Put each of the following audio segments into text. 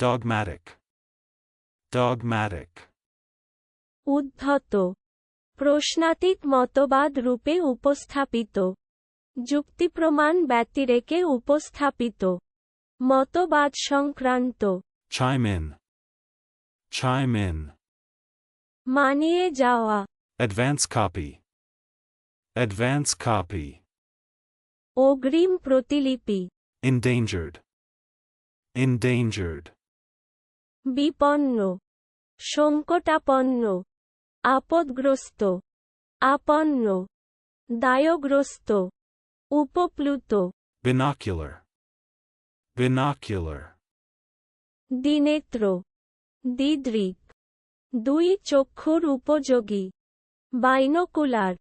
Dogmatic. Dogmatic. উদ্ধত প্রশ্নাতীত মতবাদ রূপে উপস্থাপিত যুক্তিপ্রমাণ ব্যতিরেকে উপস্থাপিত মতবাদ সংক্রান্ত Chime in. Chime in. মানিয়ে যাওয়া Advance copy. Advance copy. অগ্রিম প্রতিলিপি Endangered. Endangered. বিপন্ন সংকটাপন্ন আপদগ্রস্ত আপন্ন দায়গ্রস্ত উপপ্লুত Binocular. Binocular. দিনেত্র দিদ্রিক দুই চক্ষুর উপযোগী বাইনোকুলার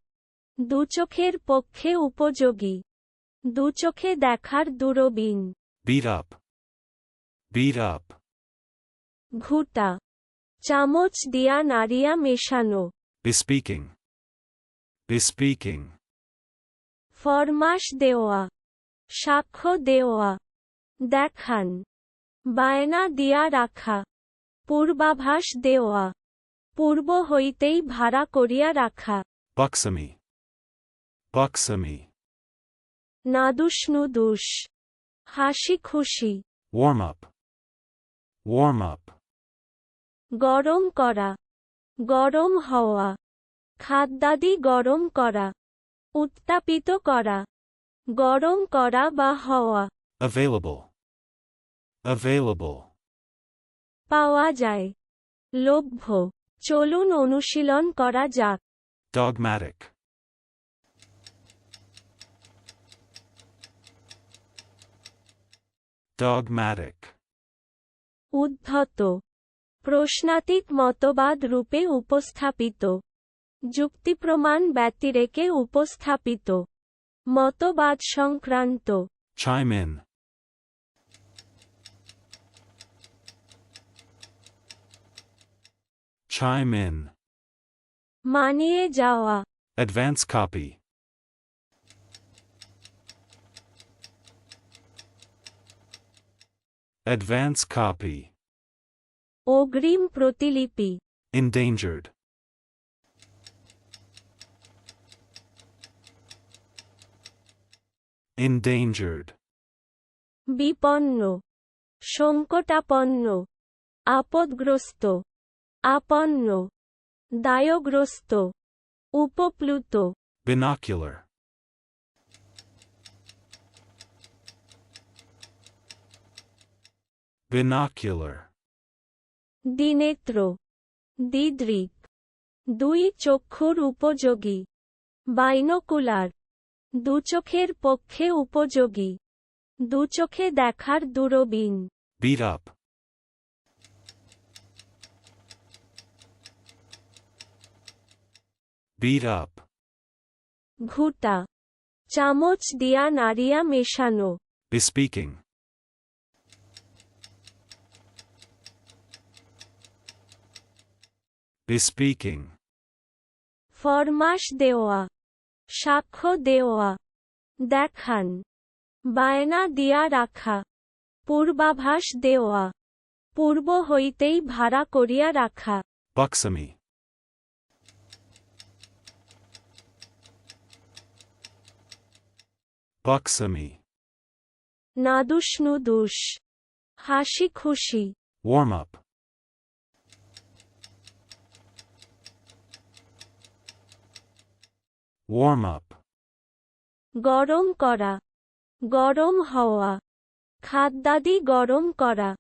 দুচোখের পক্ষে উপযোগী দুচোখে দেখার দূরবীন Beat up. Beat up. ঘুটা চামচ দিয়া নাড়িয়া মেশানো Bespeaking. Bespeaking. ফরমাস দেওয়া সাক্ষ্য দেওয়া দেখান বায়না দিয়া রাখা পূর্বাভাস দেওয়া পূর্ব হইতেই ভাড়া করিয়া রাখা Buxomy. Buxomy. নাদুস হাসি খুশি Warm up. Warm up. গরম করা। গরম হওয়া। খাদ্যাদি গরম করা। উত্তাপিত করা। গরম করা বা হওয়া। Available. Available. পাওয়া যায়। লভ্য। চলুন অনুশীলন করা যাক। Dogmatic. Dogmatic. উদ্ধত। প্রশ্নাতীত মতবাদ রূপে উপস্থাপিত যুক্তিপ্রমাণ ব্যতিরেকে উপস্থাপিত মতবাদ সংক্রান্ত Chime in. Chime in. মানিয়ে যাওয়া Advance copy. Advance copy. অগ্রিম প্রতিলিপি Endangered. Endangered. বিপন্ন সংকটাপন্ন আপদগ্রস্ত আপন্ন দায়গ্রস্ত উপপ্লুত Binocular. Binocular. দিনেত্র। দিদৃক। দুই চক্ষুর উপযোগী। বাইনোকুলার। দুচোখের পক্ষে উপযোগী। দুচোখে দেখার দূরবীন। Beat up. Beat up. ঘুটা। চামচ দিয়া নাড়িয়া মেশানো। Bespeaking. Bespeaking. ফরমাস দেওয়া সাক্ষ্য দেওয়া দেখান বায়না দিয়া রাখা পূর্বাভাস দেওয়া পূর্ব হইতেই ভাড়া করিয়া রাখা Buxomy. Buxomy. নাদুস হাসি খুশি Warm up. Warm up. গরম করা। গরম হওয়া। খাদ্যাদি গরম করা।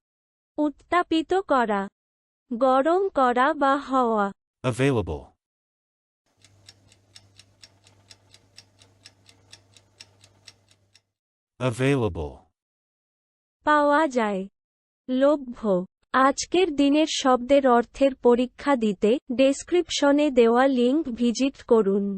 উত্তাপিত করা। গরম করা বা হওয়া। Available. Available. পাওয়া যায়। লভ্য। আজকের দিনের শব্দের অর্থের পরীক্ষা দিতে ডেসক্রিপশনে দেওয়া লিঙ্ক ভিজিট করুন।